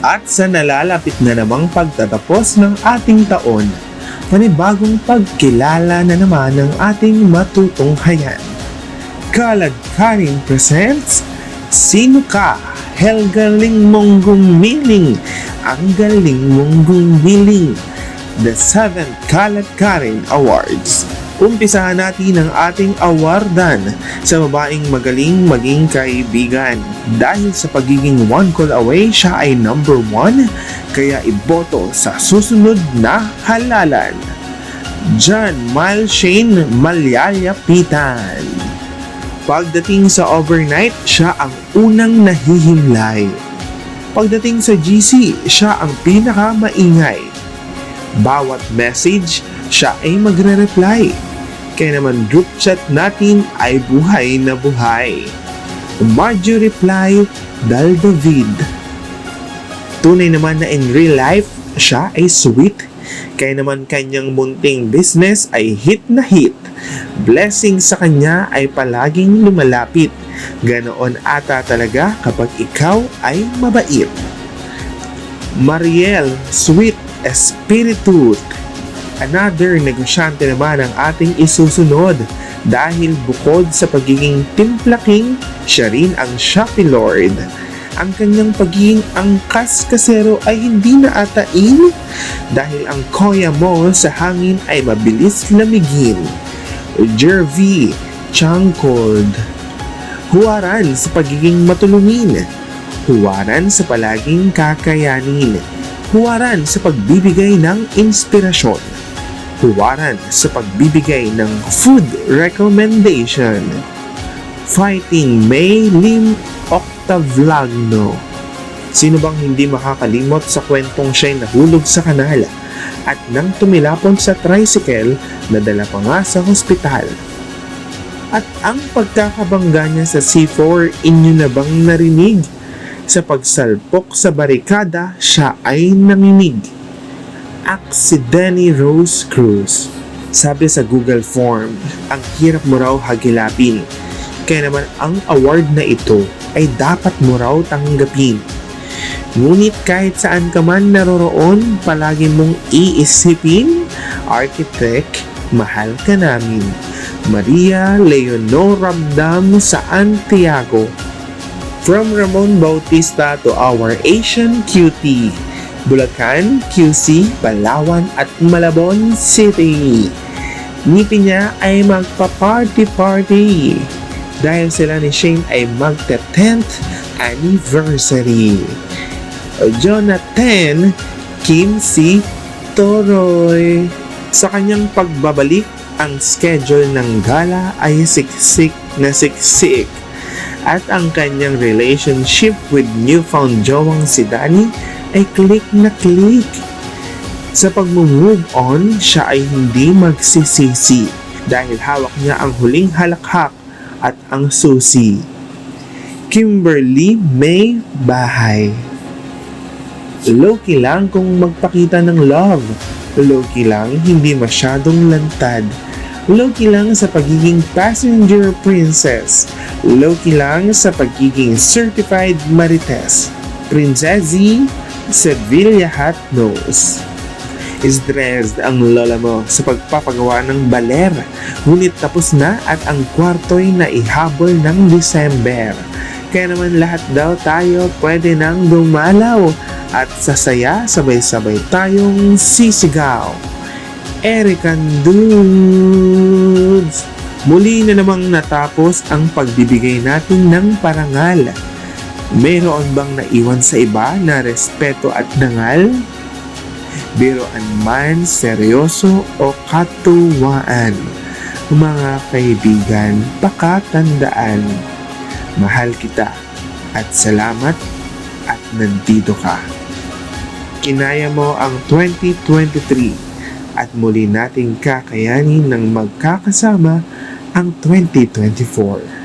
At sa nalalapit na namang pagtatapos ng ating taon, panibagong pagkilala na naman ng ating matutunghayan. Kalad Karin presents Sino Ka? Hell galing mong gumiling Ang galing mong gumiling The 7th Kalad Karin Awards Umpisahan natin ang ating awardan sa babaeng magaling maging kaibigan. Dahil sa pagiging one call away, siya ay number one, kaya iboto sa susunod na halalan. John Miles Shane Malyayapitan. Pagdating sa overnight, siya ang unang nahihimlay. Pagdating sa GC, siya ang pinakamaingay. Bawat message, siya ay magre-reply. Kaya naman group chat natin ay buhay na buhay. Marjo reply, Dal David. Tunay naman na in real life, siya ay sweet. Kaya naman kanyang munting business ay hit na hit. Blessing sa kanya ay palaging lumalapit. Ganoon ata talaga kapag ikaw ay mabait. Mariel, sweet espiritu. Another negosyante naman ang ating isusunod dahil bukod sa pagiging timplaking, siya rin ang Shopee Lord. Ang kanyang pagiging angkas kasero ay hindi na atain dahil ang koya mo sa hangin ay mabilis lamigin. Jervy, Changkod. Huwaran sa pagiging matulungin. Huwaran sa palaging kakayanin. Huwaran sa pagbibigay ng inspirasyon. Huwaran sa pagbibigay ng food recommendation. Fighting May Lim Octavlagno. Sino bang hindi makakalimot sa kwentong siya'y nahulog sa kanal at nang tumilapon sa tricycle na dala pa nga sa hospital? At ang pagkakabangga niya sa C4, inyo na bang narinig? Sa pagsalpok sa barikada, siya ay nanginig. Accidentally Rose Cruz. Sabi sa Google Form, ang hirap mo raw hagilapin. Kaya naman ang award na ito ay dapat mo raw tanggapin. Ngunit kahit saan ka man naroroon, palagi mong iisipin, Architect, mahal ka namin. Maria Leonor Ramdam sa Antiago. From Ramon Bautista to our Asian cutie. Bulacan, QC, Palawan at Malabon City. Ngipin niya ay magpa-party-party dahil sila ni Shane ay magte-10th anniversary. Jonathan Kim C. Toroy. Sa kanyang pagbabalik, ang schedule ng gala ay siksik na siksik at ang kanyang relationship with newfound jowang si Danny ay click na click. Sa pag-move on, siya ay hindi magsisisi dahil hawak niya ang huling halakhak at ang susi. Kimberly May Bahay Low-key lang kung magpakita ng love. Low-key lang, hindi masyadong lantad. Low-key lang sa pagiging passenger princess. Low-key lang sa pagiging certified marites. Princessy Sevilla Hot Nose. Stressed ang lola mo sa pagpapagawa ng baler. Ngunit tapos na at ang kwarto'y naihabol ng December. Kaya naman lahat daw tayo pwede nang dumalaw at sasaya sabay-sabay tayong sisigaw. Erican Dudes! Muli na namang natapos ang pagbibigay natin ng parangal. Meron bang naiwan sa iba na respeto at dangal? Biroan man, seryoso o katuwaan. Mga kaibigan, pakatandaan. Mahal kita at salamat at nandito ka. Kinaya mo ang 2023 at muli nating kakayanin ng magkakasama ang 2024.